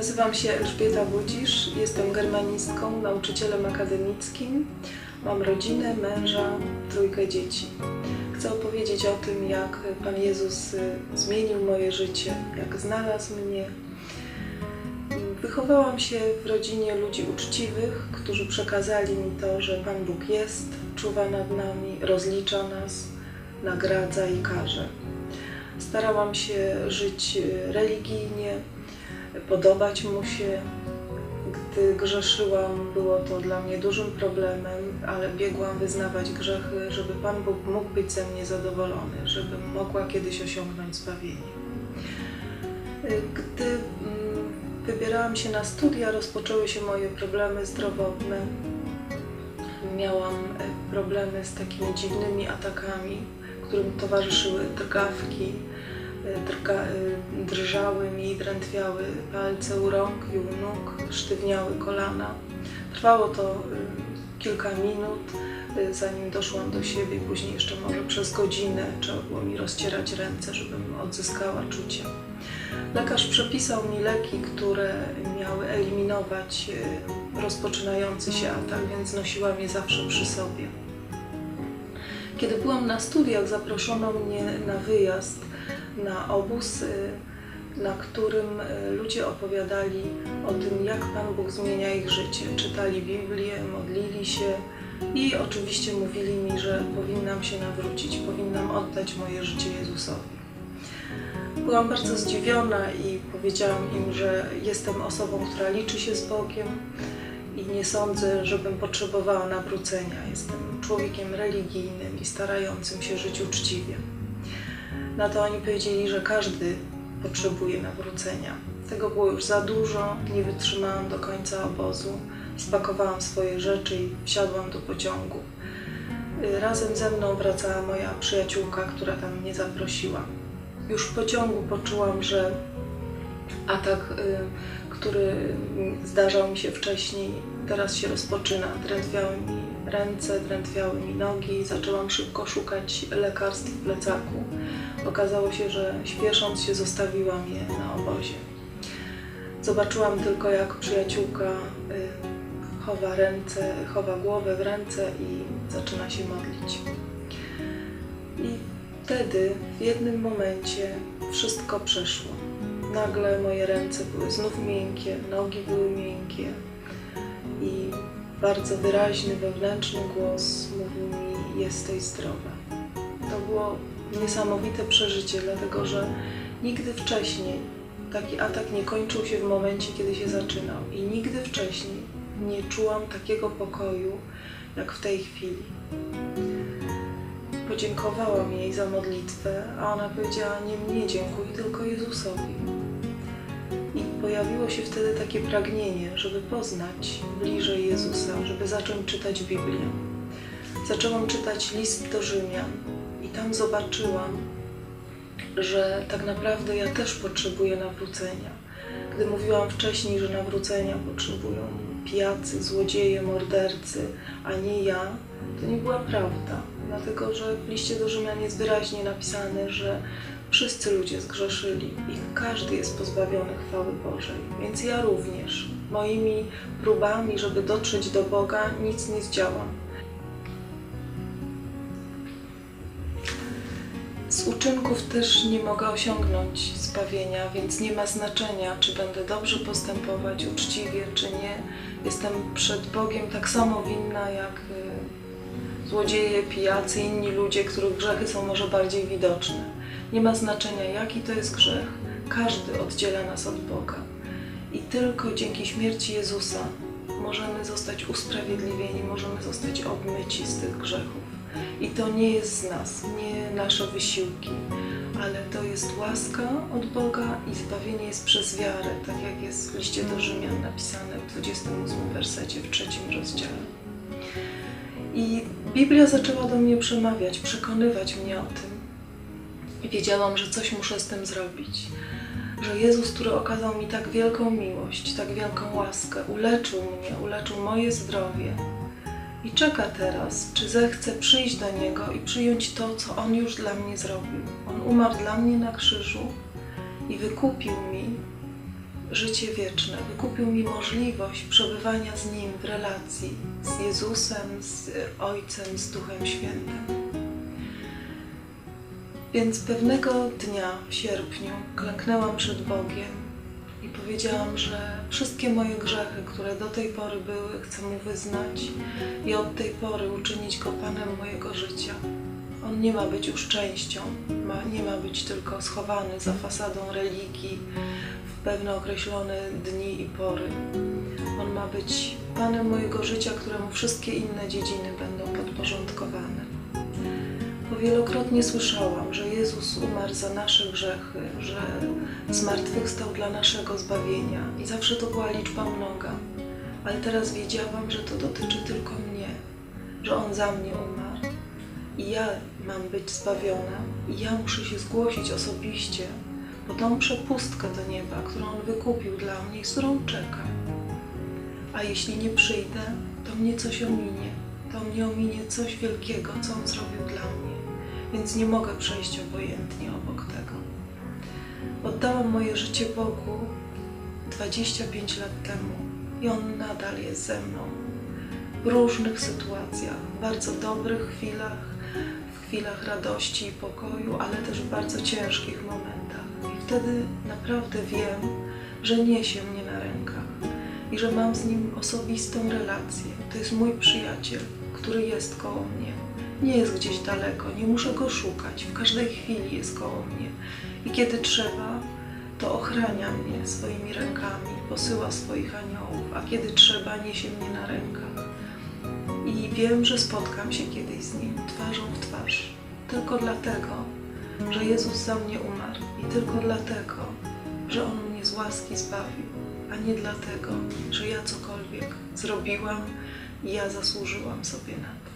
Nazywam się Elżbieta Budzisz, jestem germanistką, nauczycielem akademickim. Mam rodzinę, męża, trójkę dzieci. Chcę opowiedzieć o tym, jak Pan Jezus y, zmienił moje życie, jak znalazł mnie. Wychowałam się w rodzinie ludzi uczciwych, którzy przekazali mi to, że Pan Bóg jest, czuwa nad nami, rozlicza nas, nagradza i karze. Starałam się żyć y, religijnie, podobać mu się. Gdy grzeszyłam, było to dla mnie dużym problemem, ale biegłam wyznawać grzechy, żeby Pan Bóg mógł być ze mnie zadowolony, żebym mogła kiedyś osiągnąć zbawienie. Gdy mm, wybierałam się na studia, rozpoczęły się moje problemy zdrowotne. Miałam e, problemy z takimi dziwnymi atakami, którym towarzyszyły drgawki, drga, e, drżały mi, drętwiały palce u rąk i u nóg, sztywniały kolana. Trwało to e, kilka minut, e, zanim doszłam do siebie, później jeszcze może przez godzinę trzeba było mi rozcierać ręce, żebym odzyskała czucie. Lekarz przepisał mi leki, które miały eliminować e, rozpoczynający się atak, więc nosiłam je zawsze przy sobie. Kiedy byłam na studiach, zaproszono mnie na wyjazd, na obóz, y, na którym y, ludzie opowiadali o tym, jak Pan Bóg zmienia ich życie. Czytali Biblię, modlili się i oczywiście mówili mi, że powinnam się nawrócić, powinnam oddać moje życie Jezusowi. Byłam bardzo zdziwiona i powiedziałam im, że jestem osobą, która liczy się z Bogiem i nie sądzę, żebym potrzebowała nawrócenia. Jestem człowiekiem religijnym i starającym się żyć uczciwie. Na to oni powiedzieli, że każdy potrzebuje nawrócenia. Tego było już za dużo, nie wytrzymałam do końca obozu. Spakowałam swoje rzeczy i wsiadłam do pociągu. Razem ze mną wracała moja przyjaciółka, która tam mnie zaprosiła. Już w pociągu poczułam, że atak, y, który zdarzał mi się wcześniej, teraz się rozpoczyna. Drętwiały mi ręce, drętwiały mi nogi, zaczęłam szybko szukać lekarstw w plecaku. Okazało się, że śpiesząc się zostawiłam je na obozie. Zobaczyłam tylko, jak przyjaciółka y, chowa ręce, chowa głowę w ręce i zaczyna się modlić. I wtedy, w jednym momencie, wszystko przeszło. Nagle moje ręce były znów miękkie, nogi były miękkie i bardzo wyraźny wewnętrzny głos mówił mi: Jesteś zdrowa. To było niesamowite przeżycie, dlatego że nigdy wcześniej taki atak nie kończył się w momencie, kiedy się zaczynał, i nigdy wcześniej nie czułam takiego pokoju jak w tej chwili. Podziękowałam jej za modlitwę, a ona powiedziała: Nie mnie dziękuj, tylko Jezusowi. I pojawiło się wtedy takie pragnienie, żeby poznać bliżej Jezusa, żeby zacząć czytać Biblię. Zaczęłam czytać list do Rzymian i tam zobaczyłam, że tak naprawdę ja też potrzebuję nawrócenia. Gdy mówiłam wcześniej, że nawrócenia potrzebują pijacy, złodzieje, mordercy, a nie ja, to nie była prawda. Dlatego, że w liście do Rzymian jest wyraźnie napisane, że wszyscy ludzie zgrzeszyli i każdy jest pozbawiony chwały Bożej. Więc ja również moimi próbami, żeby dotrzeć do Boga, nic nie zdziałam. Uczynków też nie mogę osiągnąć zbawienia, więc nie ma znaczenia, czy będę dobrze postępować, uczciwie, czy nie. Jestem przed Bogiem tak samo winna jak y, złodzieje, pijacy, inni ludzie, których grzechy są może bardziej widoczne. Nie ma znaczenia, jaki to jest grzech. Każdy oddziela nas od Boga. I tylko dzięki śmierci Jezusa możemy zostać usprawiedliwieni, możemy zostać obmyci z tych grzechów. I to nie jest z nas, nie nasze wysiłki, ale to jest łaska od Boga i zbawienie jest przez wiarę, tak jak jest w liście do Rzymian napisane w 28 wersecie, w trzecim rozdziale. I Biblia zaczęła do mnie przemawiać, przekonywać mnie o tym. I wiedziałam, że coś muszę z tym zrobić. Że Jezus, który okazał mi tak wielką miłość, tak wielką łaskę, uleczył mnie, uleczył moje zdrowie, i czeka teraz, czy zechcę przyjść do Niego i przyjąć to, co On już dla mnie zrobił. On umarł dla mnie na krzyżu i wykupił mi życie wieczne, wykupił mi możliwość przebywania z Nim w relacji z Jezusem, z Ojcem, z Duchem Świętym. Więc pewnego dnia w sierpniu klęknęłam przed Bogiem powiedziałam, że wszystkie moje grzechy, które do tej pory były, chcę Mu wyznać i od tej pory uczynić Go Panem mojego życia. On nie ma być już częścią, ma, nie ma być tylko schowany za fasadą religii w pewne określone dni i pory. On ma być Panem mojego życia, któremu wszystkie inne dziedziny będą podporządkowane. Wielokrotnie słyszałam, że Jezus umarł za nasze grzechy, że zmartwychwstał dla naszego zbawienia i zawsze to była liczba mnoga. Ale teraz wiedziałam, że to dotyczy tylko mnie, że On za mnie umarł i ja mam być zbawiona i ja muszę się zgłosić osobiście po tą przepustkę do nieba, którą On wykupił dla mnie i z którą czekam. A jeśli nie przyjdę, to mnie coś ominie. To mnie ominie coś wielkiego, co On zrobił dla mnie. Więc nie mogę przejść obojętnie obok tego. Oddałam moje życie Bogu 25 lat temu i On nadal jest ze mną. W różnych sytuacjach, w bardzo dobrych chwilach, w chwilach radości i pokoju, ale też w bardzo ciężkich momentach. I wtedy naprawdę wiem, że niesie mnie na rękach i że mam z nim osobistą relację. To jest mój przyjaciel, który jest koło mnie. Nie jest gdzieś daleko, nie muszę go szukać. W każdej chwili jest koło mnie. I kiedy trzeba, to ochrania mnie swoimi rękami, posyła swoich aniołów, a kiedy trzeba, niesie mnie na rękach. I wiem, że spotkam się kiedyś z nim twarzą w twarz. Tylko dlatego, że Jezus za mnie umarł i tylko dlatego, że On mnie z łaski zbawił, a nie dlatego, że ja cokolwiek zrobiłam i ja zasłużyłam sobie na to.